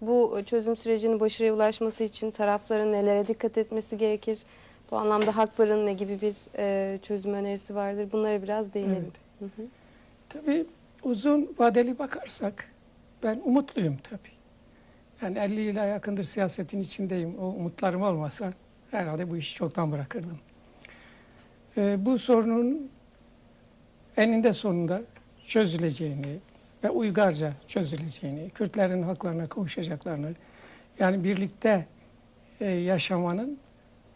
Bu çözüm sürecinin başarıya ulaşması için tarafların nelere dikkat etmesi gerekir? Bu anlamda Hakbar'ın ne gibi bir e, çözüm önerisi vardır? Bunlara biraz değinelim. Hı hı. Tabii uzun vadeli bakarsak ben umutluyum tabii. Yani 50 yıla yakındır siyasetin içindeyim. O umutlarım olmasa herhalde bu işi çoktan bırakırdım. Ee, bu sorunun eninde sonunda çözüleceğini ve uygarca çözüleceğini, Kürtlerin haklarına kavuşacaklarını, yani birlikte e, yaşamanın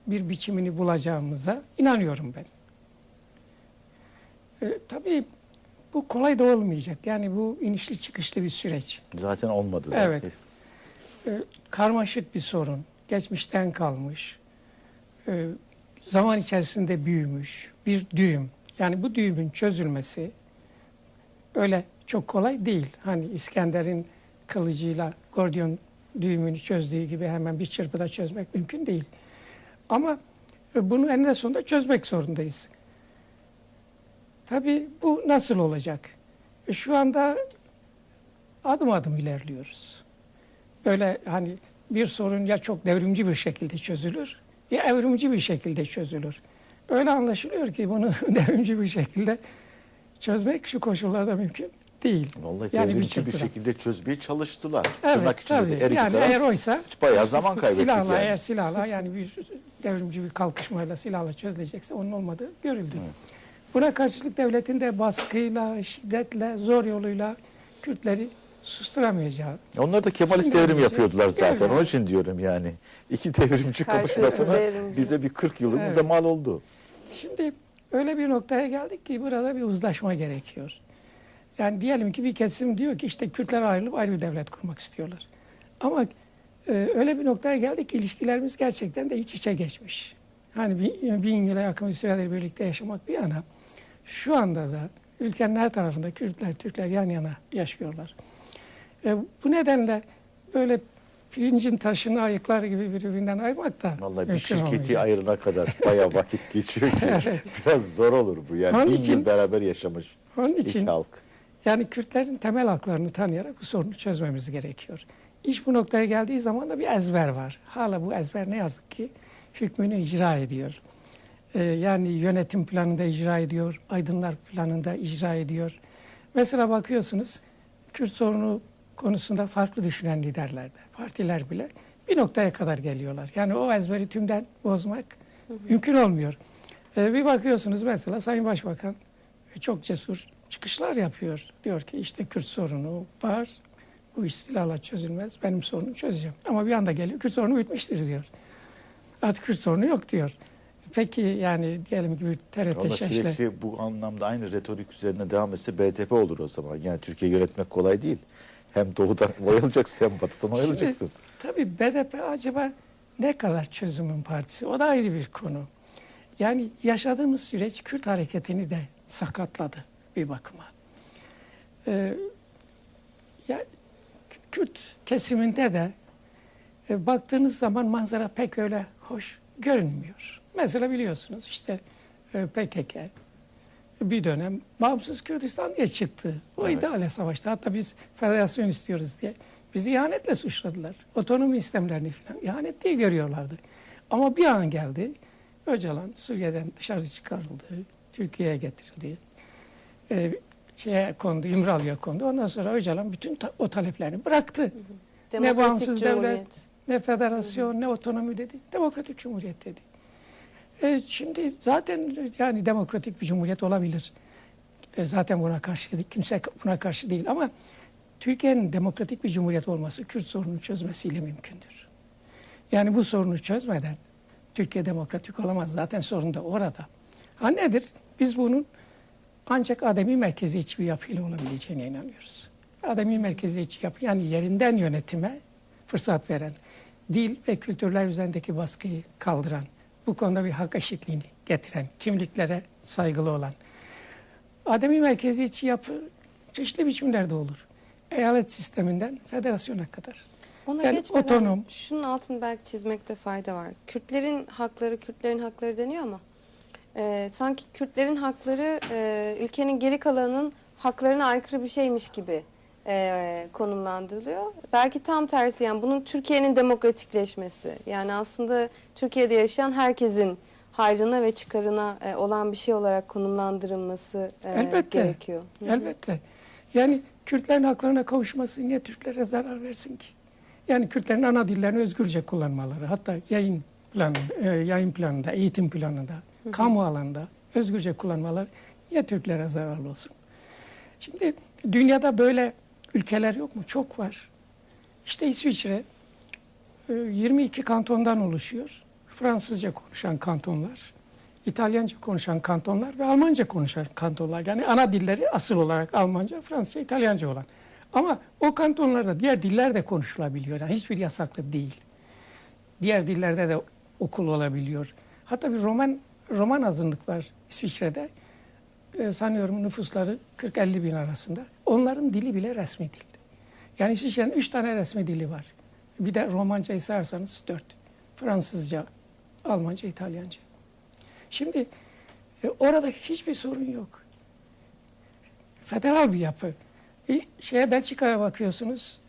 bir biçimini bulacağımıza inanıyorum ben. E, tabii bu kolay da olmayacak. Yani bu inişli çıkışlı bir süreç. Zaten olmadı. Evet. E, karmaşık bir sorun. Geçmişten kalmış. e, zaman içerisinde büyümüş bir düğüm. Yani bu düğümün çözülmesi öyle çok kolay değil. Hani İskender'in kılıcıyla Gordiyon düğümünü çözdüğü gibi hemen bir çırpıda çözmek mümkün değil. Ama e, bunu eninde sonunda çözmek zorundayız. Tabii bu nasıl olacak? E, Şu anda adım adım ilerliyoruz. Böyle hani bir sorun ya çok devrimci bir şekilde çözülür ya evrimci bir şekilde çözülür. Öyle anlaşılıyor ki bunu devrimci bir şekilde çözmek şu koşullarda mümkün değil. Vallahi Yani bir çırpıda. şekilde çözmeye çalıştılar. Evet Tırnak içinde tabii. her Yani eğer oysa bayağı zaman kaybettik silahla yani. eğer silahla yani bir devrimci bir kalkışmayla silahla çözülecekse onun olmadığı görüldü. Buna karşılık devletin de baskıyla, şiddetle, zor yoluyla Kürtleri susturamayacağı. Onlar da Kemalist devrim yapıyordular zaten. Evet. Onun için diyorum yani. İki devrimci kapışmasına bize bir 40 yılımıza Evet. mal oldu. Şimdi öyle bir noktaya geldik ki burada bir uzlaşma gerekiyor. Yani diyelim ki bir kesim diyor ki işte Kürtler ayrılıp ayrı bir devlet kurmak istiyorlar. Ama e, öyle bir noktaya geldik ki ilişkilerimiz gerçekten de iç içe geçmiş. Hani bin, bin yıla yakın bir süredir birlikte yaşamak bir yana. Şu anda da ülkenin her tarafında Kürtler, Türkler yan yana yaşıyorlar. E, bu nedenle böyle pirincin taşını ayıklar gibi birbirinden ayırmak da Vallahi bir şirketi olmayacak. ayırana kadar bayağı vakit geçiyor ki. Biraz zor olur bu yani. Onun Bin için- yıl beraber yaşamış Onun iki için halk. Yani Kürtlerin temel haklarını tanıyarak bu sorunu çözmemiz gerekiyor. İş bu noktaya geldiği zaman da bir ezber var. Hala bu ezber ne yazık ki hükmünü icra ediyor. Ee, yani yönetim planında icra ediyor, aydınlar planında icra ediyor. Mesela bakıyorsunuz Kürt sorunu konusunda farklı düşünen liderler de, partiler bile bir noktaya kadar geliyorlar. Yani o ezberi tümden bozmak mümkün olmuyor. Ee, bir bakıyorsunuz mesela Sayın Başbakan çok cesur çıkışlar yapıyor. Diyor ki işte Kürt sorunu var. Bu iş silahla çözülmez. Benim sorunumu çözeceğim. Ama bir anda geliyor Kürt sorunu bitmiştir diyor. Artık Kürt sorunu yok diyor. Peki yani diyelim ki bir TRT Valla şeşle. sürekli bu anlamda aynı retorik üzerine devam etse BTP olur o zaman. Yani Türkiye yönetmek kolay değil. Hem doğudan oyalacaksın hem batıdan oyalacaksın. Tabii BDP acaba ne kadar çözümün partisi? O da ayrı bir konu. Yani yaşadığımız süreç Kürt hareketini de sakatladı bir bakıma. Ee, ya, Kürt kesiminde de e, baktığınız zaman manzara pek öyle hoş görünmüyor. Mesela biliyorsunuz işte e, PKK bir dönem bağımsız Kürdistan diye çıktı. O Evet. ideale savaştı. Hatta biz federasyon istiyoruz diye. Bizi ihanetle suçladılar. Otonomi istemlerini falan ihanet diye görüyorlardı. Ama bir an geldi. Öcalan Suriye'den dışarı çıkarıldı. Türkiye'ye getirildi. Ee, şeye kondu, İmralı'ya kondu. Ondan sonra Öcalan bütün ta- o taleplerini bıraktı. Ne Demokratik bağımsız devlet, ne federasyon, ne otonomi dedi. Demokratik cumhuriyet dedi. E, şimdi zaten yani demokratik bir cumhuriyet olabilir. E, zaten buna karşı değil. Kimse buna karşı değil ama Türkiye'nin demokratik bir cumhuriyet olması Kürt sorununu çözmesiyle mümkündür. Yani bu sorunu çözmeden Türkiye demokratik olamaz. Zaten sorun da orada. Ha nedir? Biz bunun ancak ademi merkeziyetçi bir yapıyla olabileceğine inanıyoruz. Ademi merkeziyetçi yapı yani yerinden yönetime fırsat veren, dil ve kültürler üzerindeki baskıyı kaldıran, bu konuda bir hak eşitliğini getiren, kimliklere saygılı olan. Ademi merkeziyetçi yapı çeşitli biçimlerde olur. Eyalet sisteminden federasyona kadar. Ona Yani geçmeden otonom. şunun altını belki çizmekte fayda var. Kürtlerin hakları, Kürtlerin hakları deniyor ama e, sanki Kürtlerin hakları e, ülkenin geri kalanının haklarına aykırı bir şeymiş gibi e, konumlandırılıyor. Belki tam tersi yani bunun Türkiye'nin demokratikleşmesi. Yani aslında Türkiye'de yaşayan herkesin hayrına ve çıkarına e, olan bir şey olarak konumlandırılması e, Elbette. gerekiyor. Hı hı. Elbette. Yani Kürtlerin haklarına kavuşması niye Türklere zarar versin ki? Yani Kürtlerin ana dillerini özgürce kullanmaları, hatta yayın planı, e, yayın planında, eğitim planında, kamu alanında özgürce kullanmaları niye Türklere zararlı olsun? Şimdi dünyada böyle ülkeler yok mu? Çok var. İşte İsviçre e, 22 kantondan oluşuyor. Fransızca konuşan kantonlar, İtalyanca konuşan kantonlar ve Almanca konuşan kantonlar. Yani ana dilleri asıl olarak Almanca, Fransızca, İtalyanca olan. Ama o kantonlarda diğer diller de konuşulabiliyor. Yani hiçbir yasaklı değil. Diğer dillerde de okul olabiliyor. Hatta bir roman roman azınlık var İsviçre'de. Ee, sanıyorum nüfusları 40-50 bin arasında. Onların dili bile resmi dil. Yani İsviçre'nin üç tane resmi dili var. Bir de Romancayı sayarsanız dört. Fransızca, Almanca, İtalyanca. Şimdi e, orada hiçbir sorun yok. Federal bir yapı. E, şeye Belçika'ya bakıyorsunuz.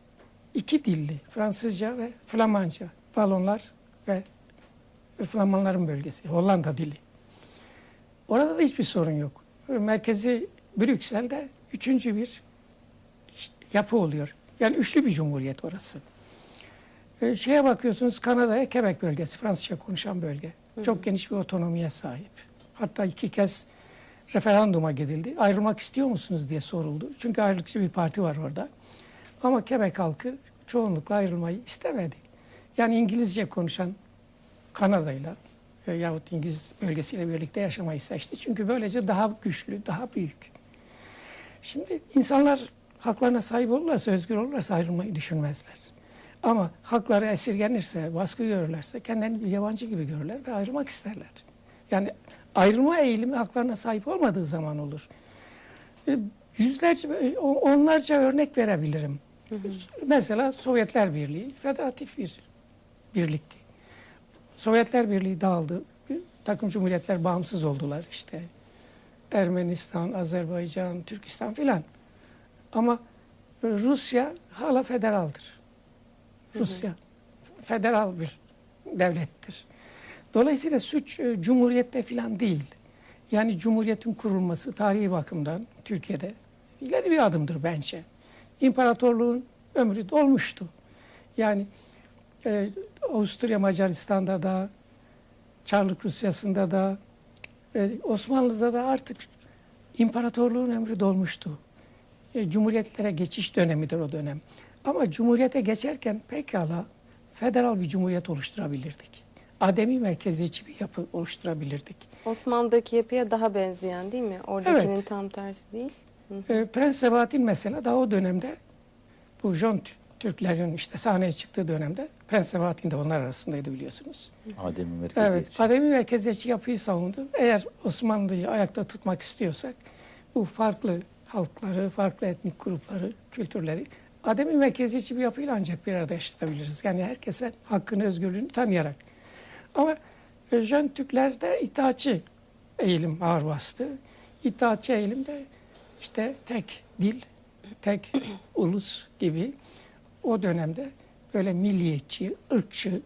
iki dilli Fransızca ve Flamanca. Valonlar ve Flamanların bölgesi. Hollanda dili. Orada da hiçbir sorun yok. Merkezi Brüksel'de üçüncü bir yapı oluyor. Yani üçlü bir cumhuriyet orası. E, şeye bakıyorsunuz Kanada'ya Quebec bölgesi, Fransızca konuşan bölge. Çok geniş bir otonomiye sahip. Hatta iki kez referanduma gidildi. Ayrılmak istiyor musunuz diye soruldu. Çünkü ayrılıkçı bir parti var orada. Ama Quebec halkı çoğunlukla ayrılmayı istemedi. Yani İngilizce konuşan Kanada'yla e, yahut İngiliz bölgesiyle birlikte yaşamayı seçti. Çünkü böylece daha güçlü, daha büyük. Şimdi insanlar haklarına sahip olurlarsa, özgür olurlarsa ayrılmayı düşünmezler. Ama hakları esirgenirse, baskı görürlerse kendilerini bir yabancı gibi görürler ve ayrılmak isterler. Yani ayrılma eğilimi haklarına sahip olmadığı zaman olur. E, Yüzlerce, e, onlarca örnek verebilirim. Mesela Sovyetler Birliği federatif bir birlikti. Sovyetler Birliği dağıldı. Bir takım cumhuriyetler bağımsız oldular işte. Ermenistan, Azerbaycan, Türkistan filan. Ama Rusya hala federaldır. Rusya federal bir devlettir. Dolayısıyla suç e, cumhuriyette filan değil. Yani cumhuriyetin kurulması tarihi bakımdan Türkiye'de ileri bir adımdır bence. İmparatorluğun ömrü dolmuştu. Yani e, Avusturya Macaristan'da da, Çarlık Rusyası'nda da, Osmanlı'da da artık imparatorluğun ömrü dolmuştu. E, cumhuriyetlere geçiş dönemidir o dönem. Ama cumhuriyete geçerken pekala federal bir cumhuriyet oluşturabilirdik. Ademi merkeziyetçi bir yapı oluşturabilirdik. Osmanlı'daki yapıya daha benzeyen değil mi? Oradakinin Evet. tam tersi değil. E, Prens Sebahattin mesela daha o dönemde bu Jön Tü- Türklerin işte sahneye çıktığı dönemde Prens Sebahattin de onlar arasındaydı biliyorsunuz. Adem'in merkeziyetçi. Evet, ademi merkeziyetçi yapıyı savundu. Eğer Osmanlı'yı ayakta tutmak istiyorsak bu farklı halkları, farklı etnik grupları, kültürleri ademi merkeziyetçi bir yapıyla ancak bir arada yaşatabiliriz. Yani herkese hakkını, özgürlüğünü tanıyarak. Ama Jön Türklerde itaatçı eğilim ağır bastı. İtaatçı eğilim de işte tek dil, tek ulus gibi o dönemde böyle milliyetçi, ırkçı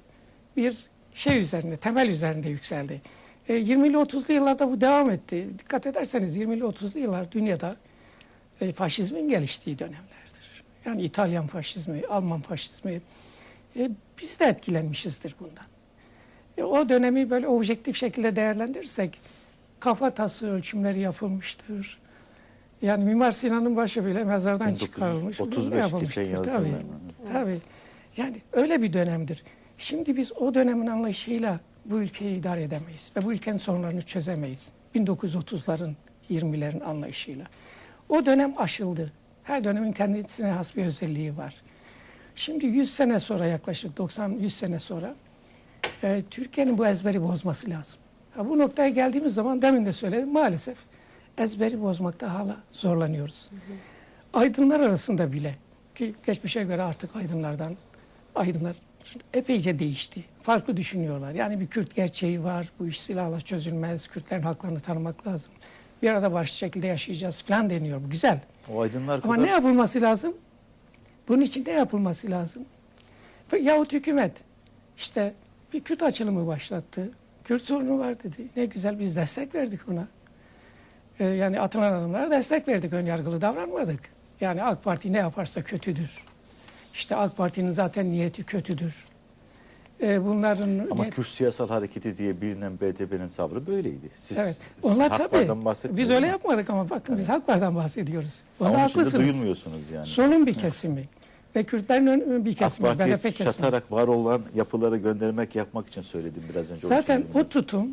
bir şey üzerinde, temel üzerinde yükseldi. E, 20'li 30'lu yıllarda bu devam etti. Dikkat ederseniz 20'li 30'lu yıllar dünyada e, faşizmin geliştiği dönemlerdir. Yani İtalyan faşizmi, Alman faşizmi. E, biz de etkilenmişizdir bundan. E, o dönemi böyle objektif şekilde değerlendirirsek kafatası ölçümleri yapılmıştır. Yani Mimar Sinan'ın başı bile mezardan 1935 çıkarılmış. Bunlar 35 yapılmıştır. kefen yazdılar. Tabii. Yani öyle bir dönemdir. Şimdi biz o dönemin anlayışıyla bu ülkeyi idare edemeyiz ve bu ülkenin sorunlarını çözemeyiz. 1930'ların, 20'lerin anlayışıyla. O dönem aşıldı. Her dönemin kendisine has bir özelliği var. Şimdi 100 sene sonra yaklaşık 90-100 sene sonra e, Türkiye'nin bu ezberi bozması lazım. Ha, bu noktaya geldiğimiz zaman demin de söyledim maalesef ezberi bozmakta hala zorlanıyoruz. Aydınlar arasında bile ki geçmişe göre artık aydınlardan aydınlar epeyce değişti. Farklı düşünüyorlar. Yani bir Kürt gerçeği var. Bu iş silahla çözülmez. Kürtlerin haklarını tanımak lazım. Bir arada barış şekilde yaşayacağız falan deniyor. Bu güzel. O aydınlar Ama kadar ne yapılması lazım? Bunun için ne yapılması lazım? Yahut hükümet işte bir Kürt açılımı başlattı. Kürt sorunu var dedi. Ne güzel biz destek verdik ona. Ee, yani atılan adımlara destek verdik. Ön yargılı davranmadık. Yani AK Parti ne yaparsa kötüdür. İşte AK Parti'nin zaten niyeti kötüdür. Ee, bunların Ama niyet- Kürt Siyasal Hareketi diye bilinen BDP'nin tavrı böyleydi. Siz, Evet. Onlar tabii. Biz öyle yapmadık ama bakın biz Hakbar'dan bahsediyoruz. Ama de haklısınız. duyulmuyorsunuz yani. Solun bir kesimi ve Kürtlerin ön- bir AK kesimi, Parti'ye BDP kesimi. çatarak var olan yapıları göndermek yapmak için söyledim biraz önce. Zaten söyledim. o tutum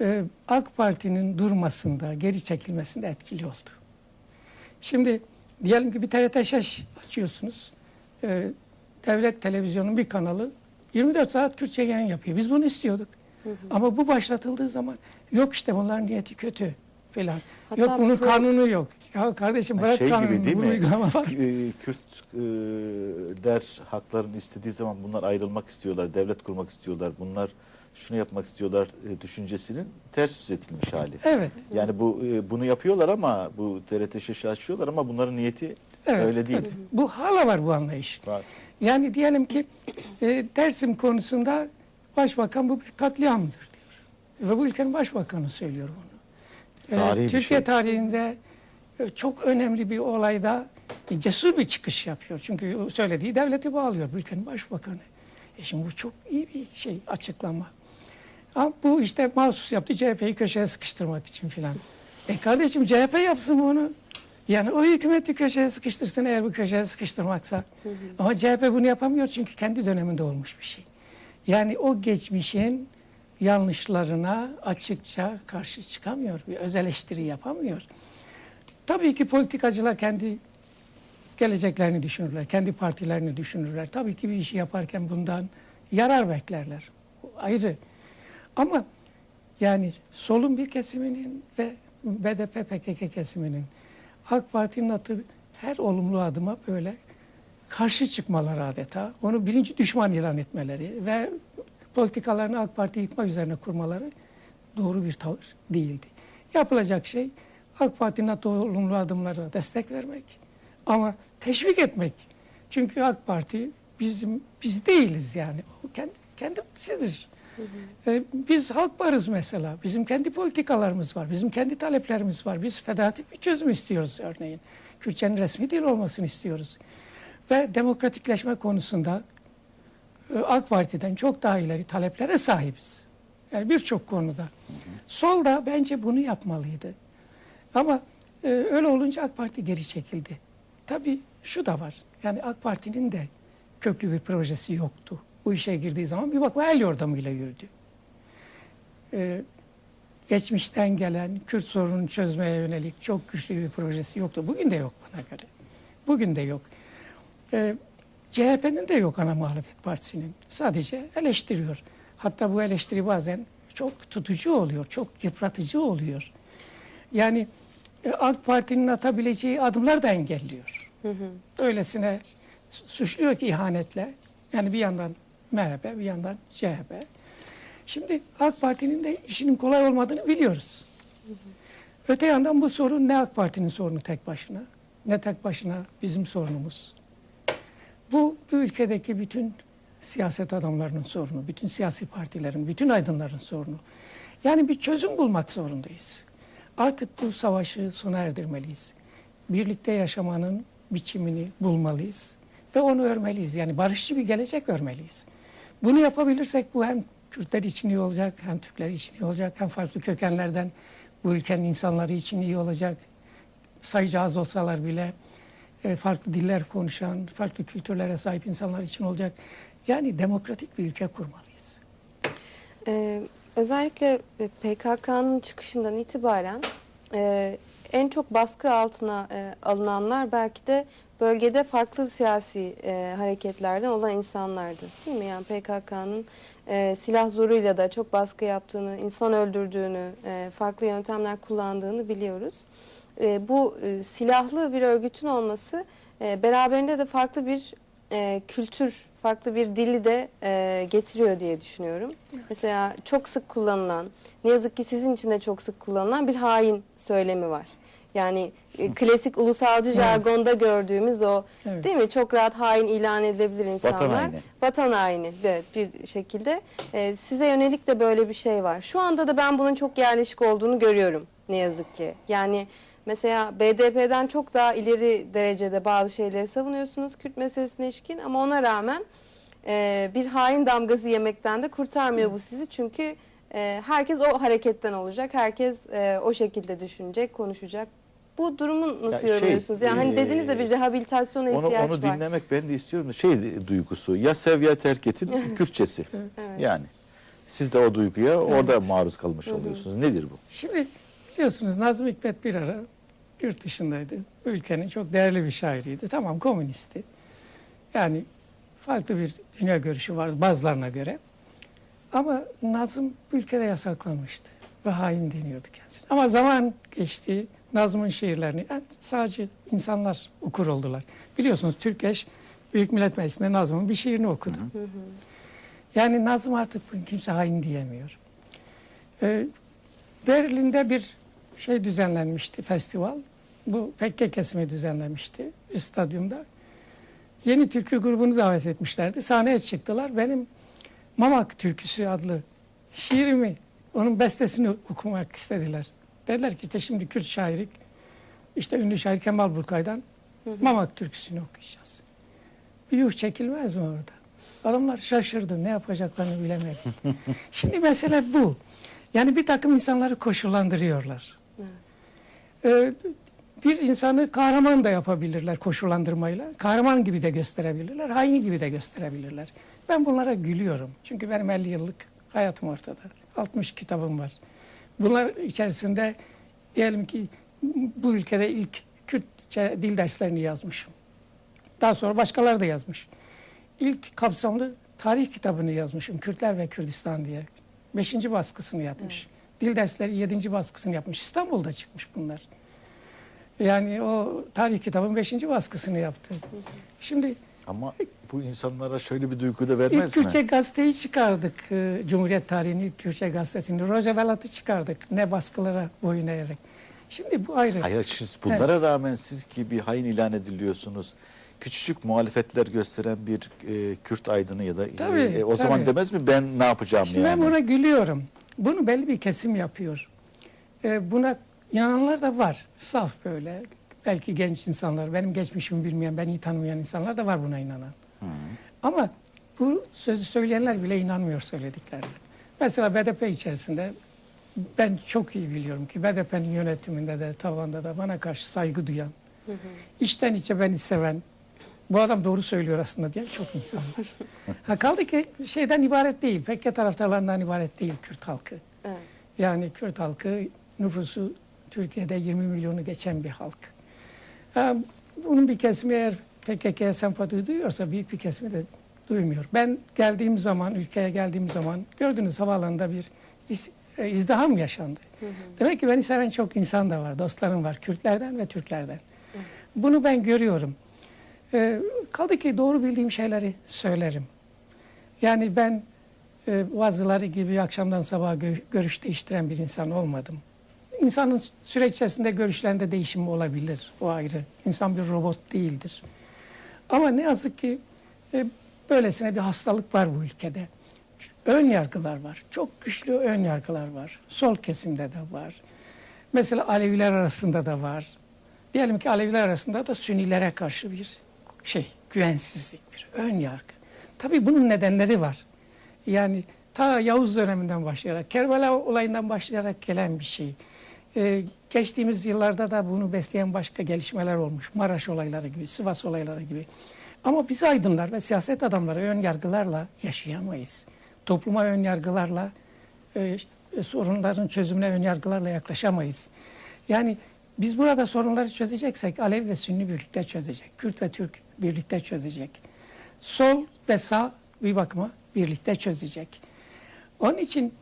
e, AK Parti'nin durmasında, geri çekilmesinde etkili oldu. Şimdi diyelim ki bir TRT Şeş açıyorsunuz. E, devlet televizyonun bir kanalı 24 saat Kürtçe yayın yapıyor. Biz bunu istiyorduk. Ama bu başlatıldığı zaman yok işte bunların niyeti kötü filan. Hatta Yok bunun pro- kanunu yok. Ya kardeşim bırak şey kanunu, gibi değil mi? uygulama var. E, Kürtler haklarını istediği zaman bunlar ayrılmak istiyorlar, devlet kurmak istiyorlar. Bunlar şunu yapmak istiyorlar e, düşüncesinin ters yüz edilmiş hali. Evet. Yani bu e, bunu yapıyorlar ama bu TRT şaşı açıyorlar ama bunların niyeti Evet, öyle değil. evet. Bu hala var bu anlayış. Var. Yani diyelim ki e, Dersim konusunda başbakan bu bir katliamdır diyor. Ve bu ülkenin başbakanı söylüyor bunu. E, Tarihi Türkiye şey. tarihinde e, çok önemli bir olayda e, cesur bir çıkış yapıyor. Çünkü söylediği devleti bağlıyor ülkenin başbakanı. E şimdi bu çok iyi bir şey açıklama. Ama bu işte mahsus yaptı CHP'yi köşeye sıkıştırmak için filan. E kardeşim CHP yapsın bunu. Yani o hükümeti köşeye sıkıştırsın eğer bu köşeye sıkıştırmaksa. Ama CHP bunu yapamıyor çünkü kendi döneminde olmuş bir şey. Yani o geçmişin yanlışlarına açıkça karşı çıkamıyor. Bir öz eleştiri yapamıyor. Tabii ki politikacılar kendi geleceklerini düşünürler, kendi partilerini düşünürler. Tabii ki bir işi yaparken bundan yarar beklerler. Ayrı. Ama yani solun bir kesiminin ve BDP PKK kesiminin AK Parti'nin attığı her olumlu adıma böyle karşı çıkmaları adeta. Onu birinci düşman ilan etmeleri ve politikalarını AK Parti yıkma üzerine kurmaları doğru bir tavır değildi. Yapılacak şey AK Parti'nin attığı olumlu adımlara destek vermek ama teşvik etmek. Çünkü AK Parti bizim biz değiliz yani. O kendi kendisidir. Ee, biz halk varız mesela. Bizim kendi politikalarımız var. Bizim kendi taleplerimiz var. Biz federatif bir çözüm istiyoruz örneğin. Kürtçenin resmi dil olmasını istiyoruz. Ve demokratikleşme konusunda e, AK Parti'den çok daha ileri taleplere sahibiz. Yani birçok konuda. Sol da bence bunu yapmalıydı. Ama e, öyle olunca AK Parti geri çekildi. Tabii şu da var. Yani AK Parti'nin de köklü bir projesi yoktu. Bu işe girdiği zaman bir bakma el yordamıyla yürüdü. Ee, geçmişten gelen Kürt sorununu çözmeye yönelik çok güçlü bir projesi yoktu. Bugün de yok bana göre. Bugün de yok. Ee, CHP'nin de yok ana muhalefet partisinin. Sadece eleştiriyor. Hatta bu eleştiri bazen çok tutucu oluyor, çok yıpratıcı oluyor. Yani e, AK Parti'nin atabileceği adımlar da engelliyor. Öylesine su- suçluyor ki ihanetle. Yani bir yandan MHP, bir yandan CHP. Şimdi AK Parti'nin de işinin kolay olmadığını biliyoruz. Öte yandan bu sorun ne AK Parti'nin sorunu tek başına, ne tek başına bizim sorunumuz. Bu, bu ülkedeki bütün siyaset adamlarının sorunu, bütün siyasi partilerin, bütün aydınların sorunu. Yani bir çözüm bulmak zorundayız. Artık bu savaşı sona erdirmeliyiz. Birlikte yaşamanın biçimini bulmalıyız ve onu örmeliyiz. Yani barışçı bir gelecek örmeliyiz. Bunu yapabilirsek bu hem Kürtler için iyi olacak, hem Türkler için iyi olacak, hem farklı kökenlerden bu ülkenin insanları için iyi olacak. Sayıca az olsalar bile e, farklı diller konuşan, farklı kültürlere sahip insanlar için olacak. Yani demokratik bir ülke kurmalıyız. Ee, özellikle e, PKK'nın çıkışından itibaren e, en çok baskı altına e, alınanlar belki de bölgede farklı siyasi e, hareketlerden olan insanlardı. Değil mi? Yani PKK'nın e, silah zoruyla da çok baskı yaptığını, insan öldürdüğünü, e, farklı yöntemler kullandığını biliyoruz. E, bu e, silahlı bir örgütün olması e, beraberinde de farklı bir e, kültür, farklı bir dili de e, getiriyor diye düşünüyorum. Mesela çok sık kullanılan, ne yazık ki sizin için de çok sık kullanılan bir hain söylemi var. Yani e, klasik ulusalcı jargonda gördüğümüz o Evet. değil mi? Çok rahat hain ilan edebilir insanlar. haini. Vatan haini evet, bir şekilde. E, size yönelik de böyle bir şey var. Şu anda da ben bunun çok yerleşik olduğunu görüyorum ne yazık ki. Yani mesela BDP'den çok daha ileri derecede bazı şeyleri savunuyorsunuz Kürt meselesine ilişkin ama ona rağmen e, bir hain damgası yemekten de kurtarmıyor bu sizi. Çünkü e, herkes o hareketten olacak. Herkes e, o şekilde düşünecek, konuşacak. Bu durumu nasıl Ya şey, yorumluyorsunuz? Yani hani e, dediniz de bir rehabilitasyona Onu, ihtiyaç onu var. dinlemek ben de istiyorum. Şey duygusu ya sev ya terk etin Kürtçesi. Yani siz de o duyguya orada maruz kalmış oluyorsunuz. Nedir bu? Şimdi biliyorsunuz Nazım Hikmet bir ara yurt dışındaydı. Ülkenin çok değerli bir şairiydi. Tamam komünisti. Yani farklı bir dünya görüşü var bazılarına göre. Ama Nazım ülkede yasaklanmıştı. Ve hain deniyordu kendisine. Ama zaman geçti. Nazım'ın şiirlerini yani sadece insanlar okur oldular. Biliyorsunuz Türkeş Büyük Millet Meclisi'nde Nazım'ın bir şiirini okudu. Yani Nazım artık kimse hain diyemiyor. Ee, Berlin'de bir şey düzenlenmişti, festival. Bu Pekke kesimi düzenlenmişti bir stadyumda. Yeni türkü grubunu davet etmişlerdi. Sahneye çıktılar. Benim Mamak Türküsü adlı şiirimi, onun bestesini okumak istediler. Dediler ki işte şimdi Kürt şairi, işte ünlü şair Kemal Burkay'dan Mamak Türküsünü okuyacağız. Bir yuh çekilmez mi orada? Adamlar şaşırdı. Ne yapacaklarını bilemedi. Şimdi mesele bu. Yani bir takım insanları koşullandırıyorlar. Ee, bir insanı kahraman da yapabilirler koşullandırmayla. Kahraman gibi de gösterebilirler, hain gibi de gösterebilirler. Ben bunlara gülüyorum. Çünkü benim 50 yıllık hayatım ortada. 60 kitabım var. Bunlar içerisinde diyelim ki bu ülkede ilk Kürtçe dil derslerini yazmışım. Daha sonra başkaları da yazmış. İlk kapsamlı tarih kitabını yazmışım. Kürtler ve Kürdistan diye. Beşinci baskısını yapmış. Dil dersleri yedinci baskısını yapmış. İstanbul'da çıkmış bunlar. Yani o tarih kitabın beşinci baskısını yaptı. Şimdi Ama bu insanlara şöyle bir duygu da ilk vermez mi? Kürtçe gazeteyi çıkardık. e, Cumhuriyet tarihinin ilk Kürtçe gazetesini. Roosevelt'ı çıkardık. Ne baskılara boyun eğerek. Şimdi bu ayrı. Hayır siz bunlara rağmen siz ki bir hain ilan ediliyorsunuz. Küçücük muhalefetler gösteren bir e, Kürt aydını ya da Tabii, e, o zaman tabii. demez mi ben ne yapacağım Şimdi yani? ben buna gülüyorum. Bunu belli bir kesim yapıyor. Ee, buna inananlar da var. Saf böyle. Belki genç insanlar, benim geçmişimi bilmeyen, beni tanımayan insanlar da var buna inanan. Ama bu sözü söyleyenler bile inanmıyor söylediklerine. Mesela BDP içerisinde ben çok iyi biliyorum ki BDP'nin yönetiminde de tavanda da bana karşı saygı duyan, içten içe beni seven, bu adam doğru söylüyor aslında diyen çok insan var. ha, kaldı ki şeyden ibaret değil, Pekke taraftarlarından ibaret değil Kürt halkı. Evet. Yani Kürt halkı nüfusu Türkiye'de 20 milyonu geçen bir halk. Ha, bunun bir kesimi eğer PKK'ya sempati duyuyorsa büyük bir kesimi de duymuyor. Ben geldiğim zaman, ülkeye geldiğim zaman gördünüz havaalanında bir iz- e, izdiham yaşandı. Demek ki beni seven çok insan da var, dostlarım var Kürtlerden ve Türklerden. Bunu ben görüyorum. Ee, kaldı ki doğru bildiğim şeyleri söylerim. Yani ben e, bazıları gibi akşamdan sabaha gö- görüş değiştiren bir insan olmadım. İnsanın süreç içerisinde görüşlerinde değişim olabilir. O ayrı. İnsan bir robot değildir. Ama ne yazık ki e, böylesine bir hastalık var bu ülkede. Ön yargılar var. Çok güçlü ön yargılar var. Sol kesimde de var. Mesela Aleviler arasında da var. Diyelim ki Aleviler arasında da Sünnilere karşı bir şey, güvensizlik, bir ön yargı. Tabii bunun nedenleri var. Yani ta Yavuz döneminden başlayarak, Kerbela olayından başlayarak gelen bir şey. Ee, geçtiğimiz yıllarda da bunu besleyen başka gelişmeler olmuş. Maraş olayları gibi, Sivas olayları gibi. Ama biz aydınlar ve siyaset adamları ön yargılarla yaşayamayız. Topluma ön yargılarla, e, sorunların çözümüne ön yargılarla yaklaşamayız. Yani biz burada sorunları çözeceksek Alevi ve Sünni birlikte çözecek. Kürt ve Türk birlikte çözecek. Sol ve sağ bir bakıma birlikte çözecek. Onun için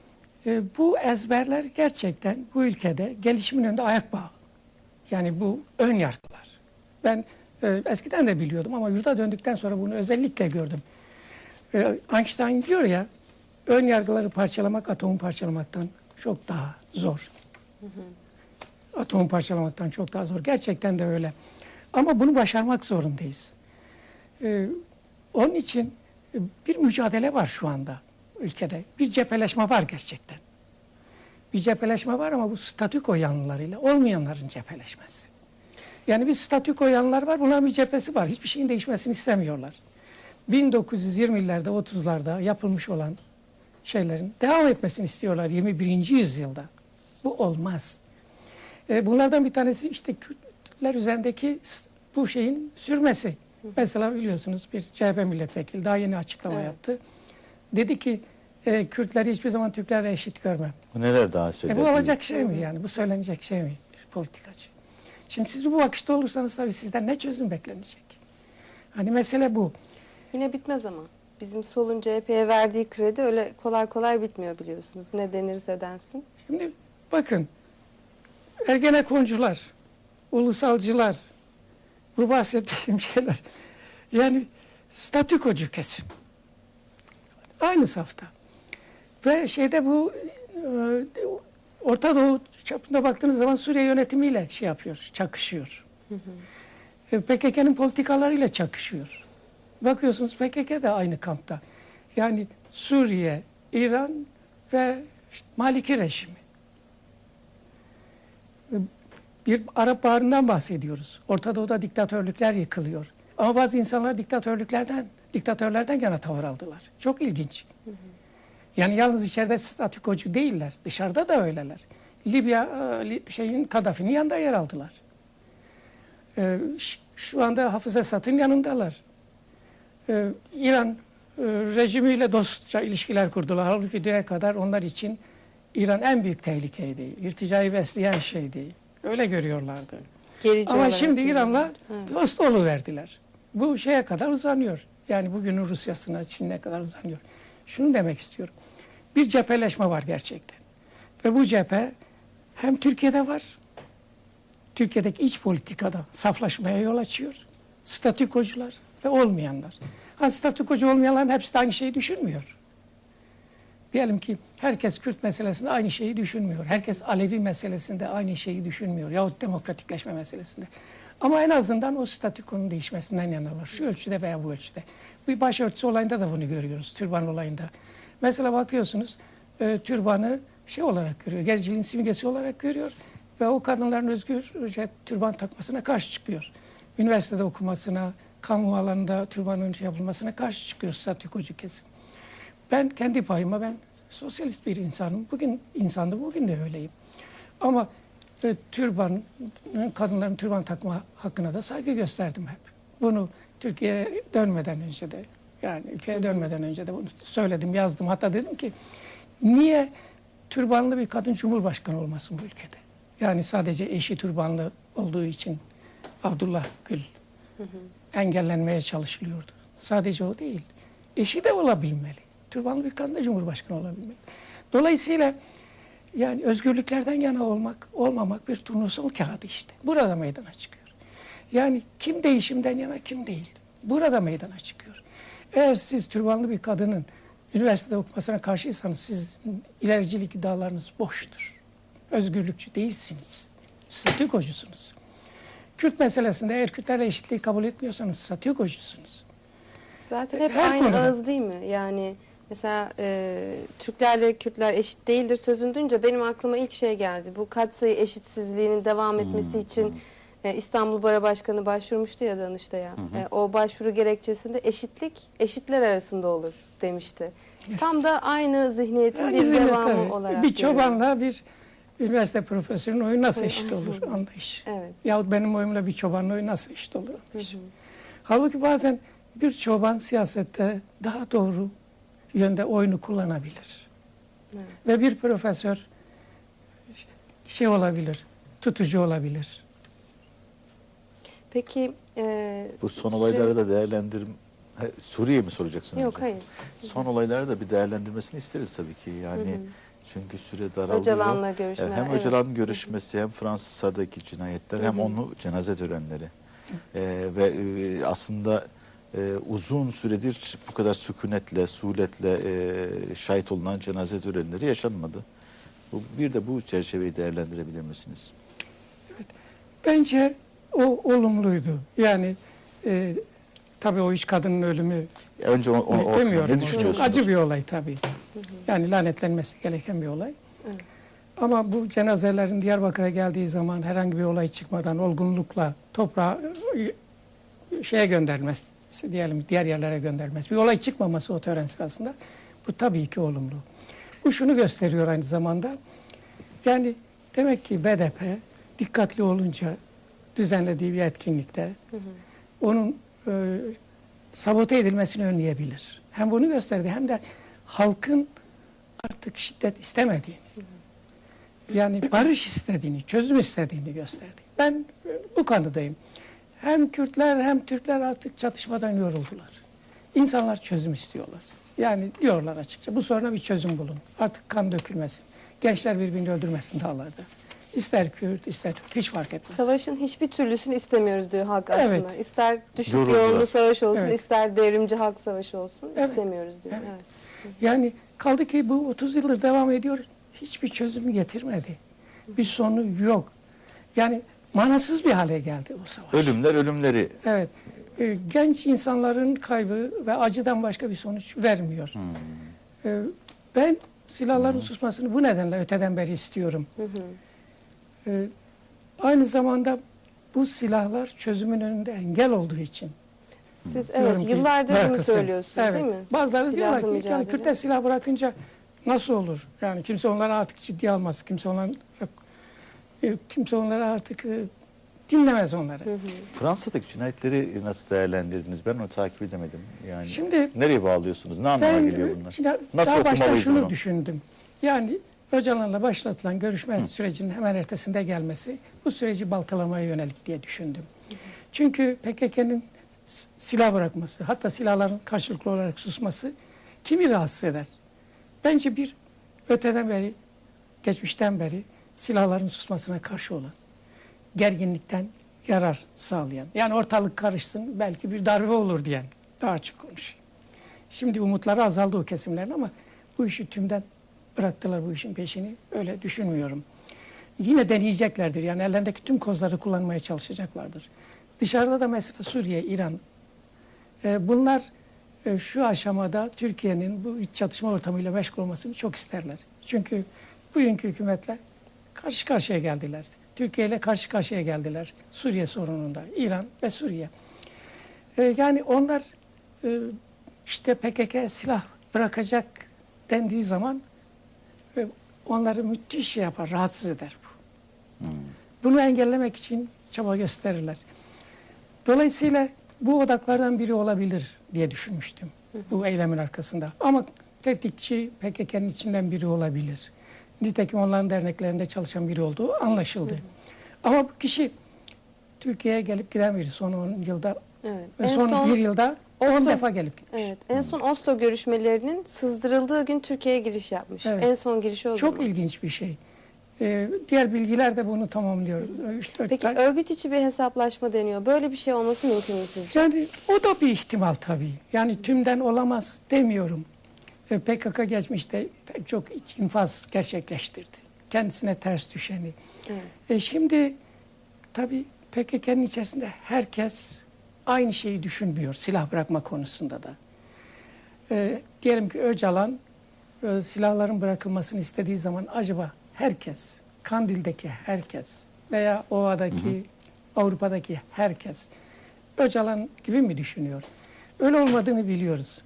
e, bu ezberler gerçekten bu ülkede gelişimin önünde ayak bağı. Yani bu ön yargılar. Ben e, eskiden de biliyordum ama yurda döndükten sonra bunu özellikle gördüm. E, Einstein diyor ya, ön yargıları parçalamak atomu parçalamaktan çok daha zor. Atomu parçalamaktan çok daha zor. Gerçekten de öyle. Ama bunu başarmak zorundayız. Ee, onun için e, bir mücadele var şu anda ülkede. Bir cepheleşme var gerçekten. Bir cepheleşme var ama bu statüko yanlılarıyla olmayanların cepheleşmesi. Yani bir statüko yanlılar var, bunların bir cephesi var. Hiçbir şeyin değişmesini istemiyorlar. 1920'lerde, 30'larda yapılmış olan şeylerin devam etmesini istiyorlar 21. yüzyılda. Bu olmaz. E, bunlardan bir tanesi işte Kürtler üzerindeki bu şeyin sürmesi. Mesela biliyorsunuz bir CHP milletvekili daha yeni açıklama Evet. yaptı. Dedi ki e, Kürtleri hiçbir zaman Türklerle eşit görmem. Bu neler daha E söyledi? bu olacak şey mi yani? Bu söylenecek şey mi bir politikacı? Şimdi siz bu bakışta olursanız tabii sizden ne çözüm beklenecek? Hani mesele bu. Yine bitmez ama. Bizim solun CHP'ye verdiği kredi öyle kolay kolay bitmiyor biliyorsunuz. Ne denirse densin. Şimdi bakın Ergenekoncular, ulusalcılar, bu bahsettiğim şeyler yani statükocu kesim. Aynı safta. Ve şeyde bu e, Orta Doğu çapında baktığınız zaman Suriye yönetimiyle şey yapıyor, çakışıyor. E, PKK'nın politikalarıyla çakışıyor. Bakıyorsunuz PKK de aynı kampta. Yani Suriye, İran ve Maliki rejimi. E, Bir Arap Baharı'ndan bahsediyoruz. Orta Doğu'da diktatörlükler yıkılıyor. Ama bazı insanlar diktatörlüklerden, diktatörlerden yana tavır aldılar. Çok ilginç. Yani yalnız içeride statükocu değiller. Dışarıda da öyleler. Libya e, şeyin Kaddafi'nin yanında yer aldılar. E, Şu anda Hafız Esad'ın yanındalar. E, İran rejimiyle dostça ilişkiler kurdular. Halbuki düne kadar onlar için İran en büyük tehlikeydi. İrticayı besleyen şeydi. Öyle görüyorlardı. Gerici Ama şimdi. İran'la Evet. dost verdiler. Bu şeye kadar uzanıyor. Yani bugünün Rusya'sına, Çin'e kadar uzanıyor. Şunu demek istiyorum. Bir cepheleşme var gerçekten. Ve bu cephe hem Türkiye'de var, Türkiye'deki iç politikada saflaşmaya yol açıyor. Statükocular ve olmayanlar. Ha, statükocu olmayanların hepsi de aynı şeyi düşünmüyor. Diyelim ki herkes Kürt meselesinde aynı şeyi düşünmüyor. Herkes Alevi meselesinde aynı şeyi düşünmüyor. Yahut demokratikleşme meselesinde. Ama en azından o statükonun değişmesinden yanarlar. Şu ölçüde veya bu ölçüde. Bir başörtüsü olayında da bunu görüyoruz. Türban olayında. Mesela bakıyorsunuz e, türbanı şey olarak görüyor. Gericiliğin simgesi olarak görüyor. Ve o kadınların özgürce türban takmasına karşı çıkıyor. Üniversitede okumasına, kamu alanında türbanın şey yapılmasına karşı çıkıyor statükocu kesim. Ben kendi payıma ben sosyalist bir insanım. Bugün insandım, bugün de öyleyim. Ama e, türban, kadınların türban takma hakkına da saygı gösterdim hep. Bunu Türkiye'ye dönmeden önce de, yani ülkeye dönmeden önce de bunu söyledim, yazdım. Hatta dedim ki, niye türbanlı bir kadın cumhurbaşkanı olmasın bu ülkede? Yani sadece eşi türbanlı olduğu için Abdullah Gül engellenmeye çalışılıyordu. Sadece o değil. Eşi de olabilmeli. Türbanlı bir kadın da cumhurbaşkanı olabilmeli. Dolayısıyla yani özgürlüklerden yana olmak, olmamak bir turnusol kağıdı işte. Burada meydana çıkıyor. Yani kim değişimden yana kim değil. Burada meydana çıkıyor. Eğer siz türbanlı bir kadının üniversitede okumasına karşıysanız sizin ilericilik iddialarınız boştur. Özgürlükçü değilsiniz. Statükocusunuz. Kürt meselesinde eğer Kürtlerle eşitliği kabul etmiyorsanız statükocusunuz. Zaten hep Her aynı konuda. ağız değil mi? Yani mesela e, Türklerle Kürtler eşit değildir sözün duyunca benim aklıma ilk şey geldi. Bu katsayı eşitsizliğinin devam etmesi için e, İstanbul Bara Başkanı başvurmuştu ya Danıştay'a. E, o başvuru gerekçesinde eşitlik eşitler arasında olur demişti. Tam da aynı zihniyetin Yani bir zihnet devamı tabii. olarak Bir çobanla bir üniversite profesörünün oyu nasıl eşit olur anlayış. Evet. Yahut benim oyumla bir çobanın oyu nasıl eşit olur anlayış. Halbuki bazen bir çoban siyasette daha doğru yönde oyunu kullanabilir. Evet. Ve bir profesör şey olabilir, tutucu olabilir. Peki e, Bu son olayları da değerlendirim... Ha, Suriye mi soracaksın? Yok önce? hayır. Son olayları da bir değerlendirmesini isteriz tabii ki. Yani çünkü süre daralıyor. Öcalan'la görüşmeler, Hem evet. Görüşmesi hem Fransa'daki cinayetler hem onu cenaze törenleri. Ee, ve e, aslında e, uzun süredir bu kadar sükunetle, suletle e, şahit olunan cenaze törenleri yaşanmadı. Bu, bir de bu çerçeveyi değerlendirebilir misiniz? Bence o olumluydu. Yani e, tabii o üç kadının ölümü Önce o, o, o- demiyorum. ne düşünüyorsunuz? Acı bir olay tabii. Yani lanetlenmesi gereken bir olay. Ama bu cenazelerin Diyarbakır'a geldiği zaman herhangi bir olay çıkmadan olgunlukla toprağa e, şeye gönderilmesi diyelim diğer yerlere gönderilmesi. Bir olay çıkmaması o tören sırasında bu tabii ki olumlu. Bu şunu gösteriyor aynı zamanda. Yani demek ki BDP dikkatli olunca düzenlediği bir etkinlikte onun e, sabote edilmesini önleyebilir. Hem bunu gösterdi hem de halkın artık şiddet istemediğini, yani barış istediğini, çözüm istediğini gösterdi. Ben e, bu kanıdayım. Hem Kürtler hem Türkler artık çatışmadan yoruldular. İnsanlar çözüm istiyorlar. Yani diyorlar açıkça bu soruna bir çözüm bulun. Artık kan dökülmesin. Gençler birbirini öldürmesin dağlarda. İster Kürt ister Türk hiç fark etmez. Savaşın hiçbir türlüsünü istemiyoruz diyor halk aslında. Evet. İster düşük Yoruldular. yoğunlu savaş olsun, Evet. ister devrimci halk savaşı olsun Evet. istemiyoruz diyor. Evet. Evet. Yani kaldı ki bu 30 yıldır devam ediyor. Hiçbir çözüm getirmedi. Bir sonu yok. Yani manasız bir hale geldi o savaş. Ölümler ölümleri. Evet. Ee, genç insanların kaybı ve acıdan başka bir sonuç vermiyor. Ee, ben silahların susmasını bu nedenle öteden beri istiyorum. Ee, aynı zamanda bu silahlar çözümün önünde engel olduğu için. Siz evet ki yıllardır bunu söylüyorsunuz Evet. değil mi? Bazıları diyorlar Silahlı ki yani. Kürtler silah bırakınca nasıl olur? Yani kimse onları artık ciddiye almaz. Kimse onları e, kimse onları artık e, dinlemez onları. Fransa'daki cinayetleri nasıl değerlendirdiniz? Ben onu takip edemedim. Yani Şimdi nereye bağlıyorsunuz? Ne anlama geliyor bunlar? şimdi Nasıl daha başta şunu bunu? düşündüm. Yani Öcalan'la başlatılan görüşme sürecinin hemen ertesinde gelmesi bu süreci baltalamaya yönelik diye düşündüm. Çünkü PKK'nın silah bırakması, hatta silahların karşılıklı olarak susması kimi rahatsız eder? Bence bir öteden beri, geçmişten beri silahların susmasına karşı olan, gerginlikten yarar sağlayan, yani ortalık karışsın belki bir darbe olur diyen, daha açık konuşayım. Şimdi umutları azaldı o kesimlerin ama bu işi tümden bıraktılar bu işin peşini. Öyle düşünmüyorum. Yine deneyeceklerdir. Yani ellerindeki tüm kozları kullanmaya çalışacaklardır. Dışarıda da mesela Suriye, İran. e, bunlar e, şu aşamada Türkiye'nin bu iç çatışma ortamıyla meşgul olmasını çok isterler. Çünkü bugünkü hükümetle karşı karşıya geldiler. Türkiye ile karşı karşıya geldiler. Suriye sorununda. İran ve Suriye. E, yani onlar işte PKK silah bırakacak dendiği zaman e, onları müthiş şey yapar, rahatsız eder bu. Bunu engellemek için çaba gösterirler. Dolayısıyla bu odaklardan biri olabilir diye düşünmüştüm bu eylemin arkasında. Ama tetikçi PKK'nın içinden biri olabilir. Nitekim onların derneklerinde çalışan biri olduğu anlaşıldı. Ama bu kişi Türkiye'ye gelip giden biri son 10 yılda, Evet. ve son, son bir yılda 10 Oslo- defa gelip gitmiş. Evet. En son Oslo görüşmelerinin sızdırıldığı gün Türkiye'ye giriş yapmış. Evet. En son girişi o Çok zaman. ilginç bir şey. Ee, diğer bilgiler de bunu tamamlıyor. Üç, dört Peki tane- örgüt içi bir hesaplaşma deniyor. Böyle bir şey olması mümkün mü sizce? Yani o da bir ihtimal tabii. Yani tümden olamaz demiyorum. Ee, PKK geçmişte pek çok iç infaz gerçekleştirdi. Kendisine ters düşeni. Evet. E şimdi tabii PKK'nın içerisinde herkes aynı şeyi düşünmüyor silah bırakma konusunda da. E, diyelim ki Öcalan e, silahların bırakılmasını istediği zaman acaba herkes, Kandil'deki herkes veya Ova'daki, Avrupa'daki herkes Öcalan gibi mi düşünüyor? Öyle olmadığını biliyoruz.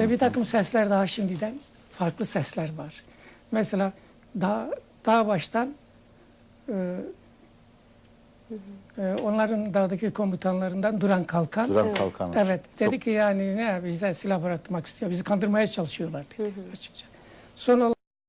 Ve bir takım sesler daha şimdiden farklı sesler var. Mesela daha, daha baştan e, e, onların dağdaki komutanlarından Duran Kalkan Duran Evet. Kalkan. Evet. Dedi Çok ki yani ne bize silah bırakmak istiyor. Bizi kandırmaya çalışıyorlar dedi açıkça. Sonra